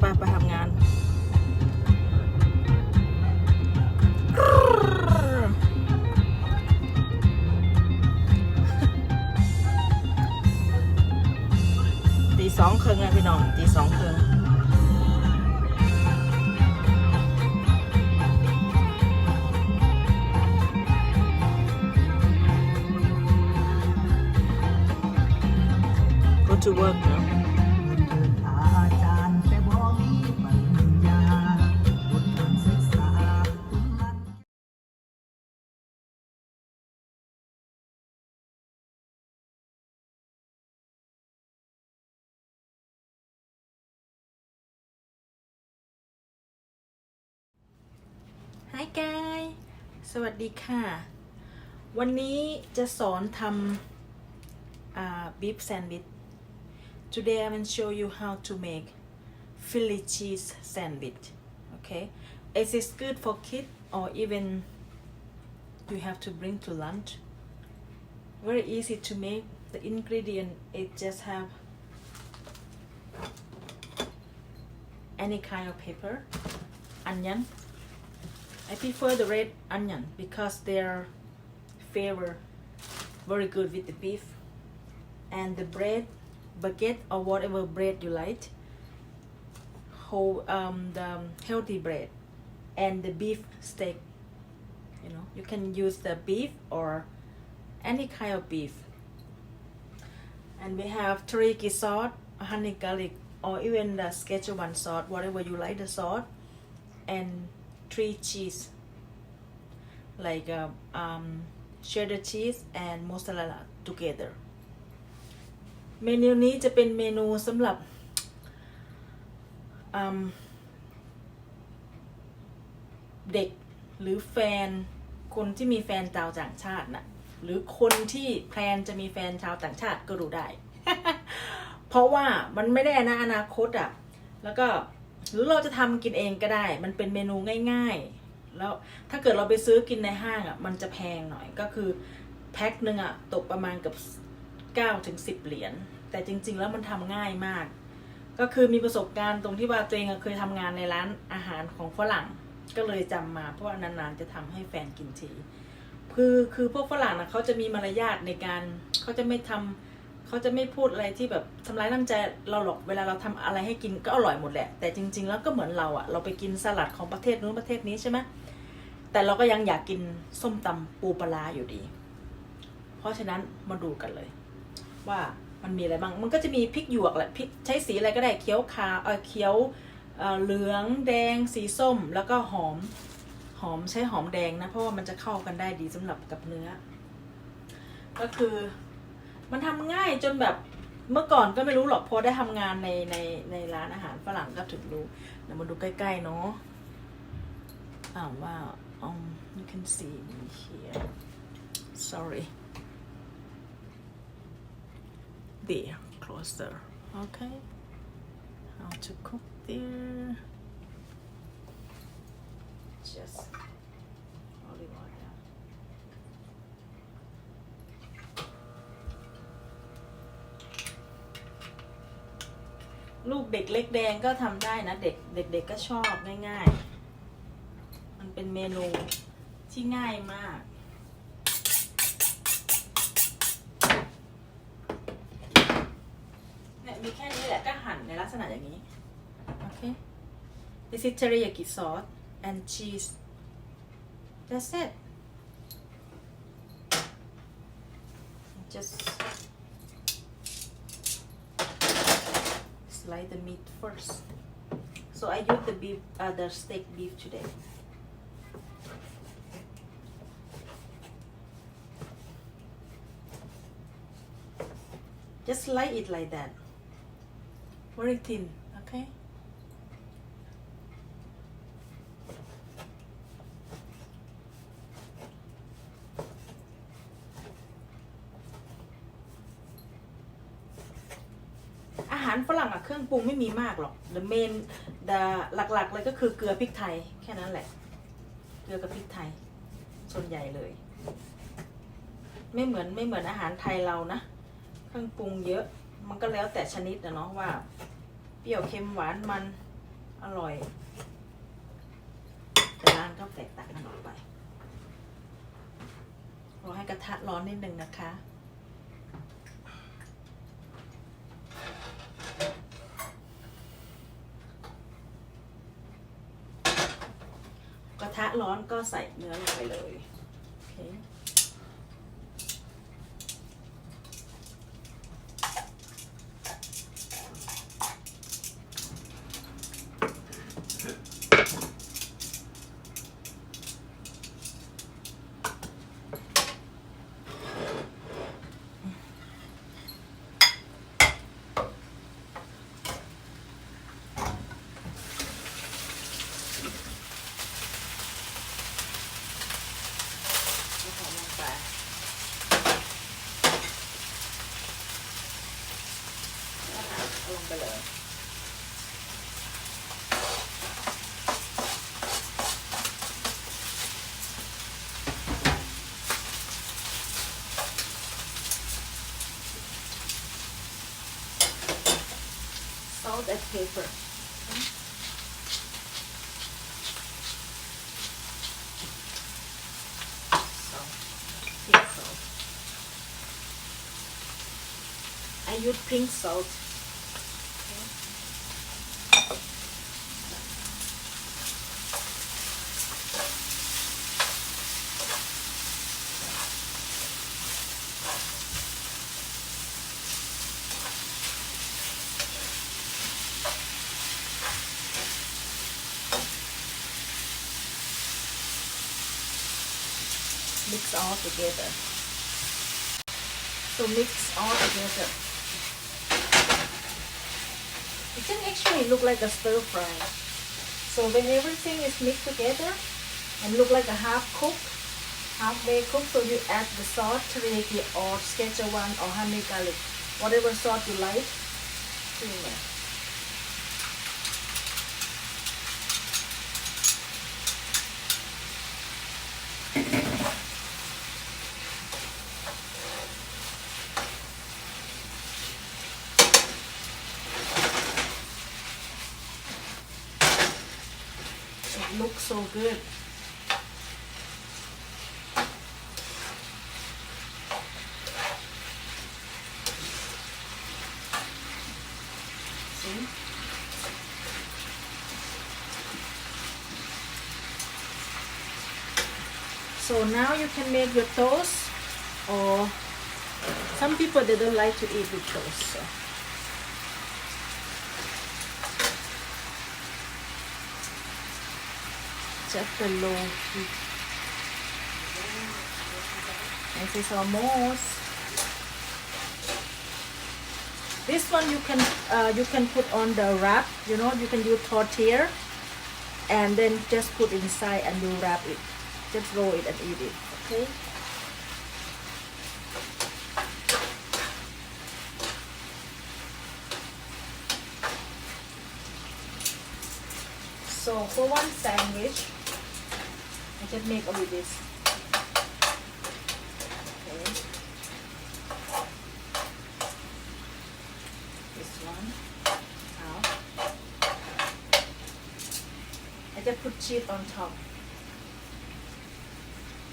ไปไปทำงาน ตีสองครึ่งอะพี่น้อง ตีสองครึ่ง go to work นะ Hi guys สวัสดีค่ะ วันนี้จะสอนทำ uh, beef sandwich today I will show you how to make Philly cheese sandwich okay is it good for kids or even you have to bring to lunch very easy to make the ingredient it just have any kind of pepper onion I prefer the red onion because their flavor very good with the beef and the bread baguette or whatever bread you like. Whole um the healthy bread and the beef steak. You know you can use the beef or any kind of beef. And we have teriyaki sauce honey garlic or even the Szechuan sauce whatever you like the sauce and three cheese like uh, um, cheddar cheese and mozzarella together เมนูนี้จะเป็นเมนูสำหรับเด็กหรือแฟนคนที่มีแฟนชาวต่างชาติน่ะหรือคนที่แพลนจะมีแฟนชาวต่างชาติก็ดูได้ เพราะว่ามันไม่ได้นะอนาคตอะ แล้วก็ หรือเราจะทำกินเองก็ได้ มันเป็นเมนูง่าย ๆ แล้วถ้าเกิดเราไปซื้อกินในห้างอะ มันจะแพงหน่อยก็คือแพ็คหนึ่งอะตกประมาณกับ9ถึง10 เหรียญ แต่จริง ๆ แล้วมันทำง่ายมาก ก็คือมีประสบการณ์ตรงที่ว่าตัวเองเคยทำงานในร้านอาหารของฝรั่ง ก็เลยจำมาเพราะว่านานๆจะทำให้แฟนกินที คือคือพวกฝรั่งนะเขาจะมีมารยาทในการเขาจะไม่ทำ เขาจะไม่พูดอะไรที่แบบทำร้ายน้ำใจเราหรอกเวลาเราทำอะไรให้กินก็อร่อยหมดแหละ แต่จริง ๆ แล้วก็เหมือนเราอะเราไปกินสลัดของประเทศนู้นประเทศนี้ใช่ไหมแต่เราก็ยังอยากกินส้มตำปูปลาอยู่ดี เพราะฉะนั้นมาดูกันเลย ว่ามันมีอะไรบ้าง มันก็จะมีพริกหยวกแหละพริกใช้สีอะไรก็ได้เขียวขาวเออเขียวเออเหลืองแดง สีส้มแล้วก็หอมหอมใช้หอมแดงนะ เพราะว่ามันจะเข้ากันได้ดีสำหรับกับเนื้อ ก็คือ มันทำง่ายจนแบบเมื่อก่อนก็ไม่รู้หรอกพอได้ทำงานในในในร้านอาหารฝรั่งก็ถึงรู้เดี๋ยวมาดูใกล้ๆเนาะอ่าว่า um you can see me here sorry there closer okay how to cook there just ลูกเด็กเล็กแดงก็ทำได้นะ เด็กเด็กๆก็ชอบง่ายๆ มันเป็นเมนูที่ง่ายมาก เนี่ยมีแค่นี้แหละก็หั่นในลักษณะอย่างนี้ โอเค This is teriyaki sauce and cheese That's it Just slice the meat first. So I use the beef, uh, the steak beef today. Just slice it like that. Very thin, ปรุงไม่มีมากหรอก the main the หลักๆเลยก็คือเกลือพริกไทยแค่นั้นแหละ เกลือกับพริกไทย ส่วนใหญ่เลย ไม่เหมือนไม่เหมือนอาหารไทยเรานะ เครื่องปรุงเยอะ มันก็แล้วแต่ชนิดนะเนาะว่า เปรี้ยวเค็มหวานมันอร่อย แต่ร้านก็แตกต่างกันออกไป รอให้กระทะร้อนนิดนึงนะคะ ระทะร้อนก็ใส่เนื้อลงไปเลย and pepper salt pink salt. I use pink salt mix all together. So mix all together. It can actually look like a stir fry. So when everything is mixed together and look like a half cook, halfway cooked, so you add the sauce, teriyaki or Szechuan or honey garlic, whatever salt you like. So good. See? So now you can make your toast or some people they don't like to eat with toast. So. Just low heat. This is almost. This one you can uh, you can put on the wrap. You know you can do tortilla, and then just put inside and you wrap it. Just roll it and eat it. Okay. So for one sandwich, I just make only this. Okay. This one out. I just put cheese on top.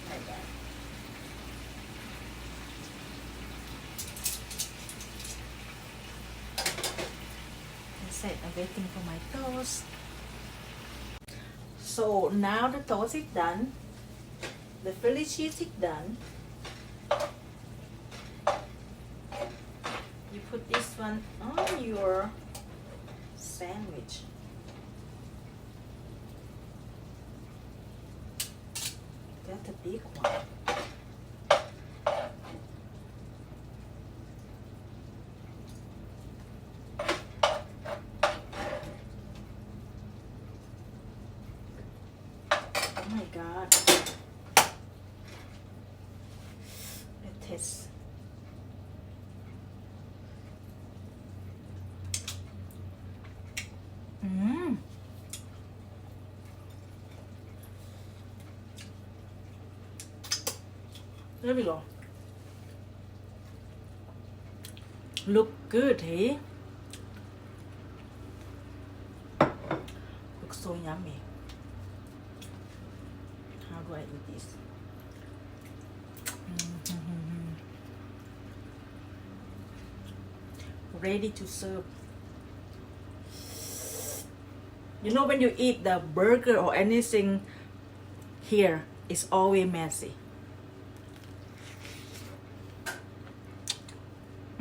Like that. I'm waiting for my toast. So now the toast is done. The Philly cheese is done. You put this one on your sandwich. That's a big one. There we go. Look good, hey? Looks so yummy how do I eat this ready to serve you know when you eat the burger or anything here it's always messy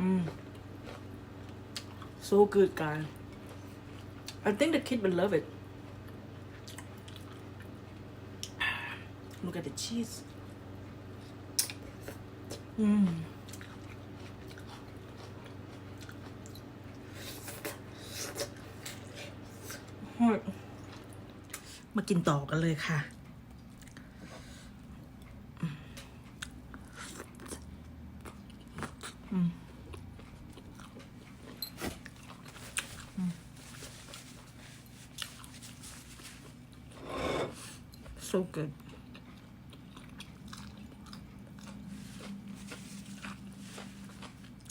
mm. so good guys I think the kid will love it look at the cheese mm. มากินต่อกันเลยค่ะ so good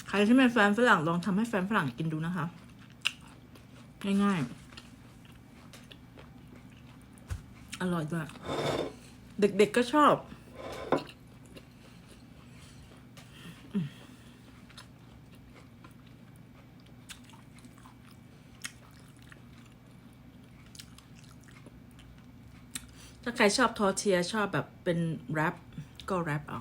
ใครที่เป็นแฟนฝรั่งลองทำให้แฟนฝรั่งกินดูนะคะ ง่ายๆ อร่อยด้วย เด็กๆก็ชอบ ใครชอบทอเทียชอบแบบเป็นแรปก็แรปเอา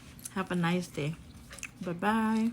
Have a nice day. Bye bye.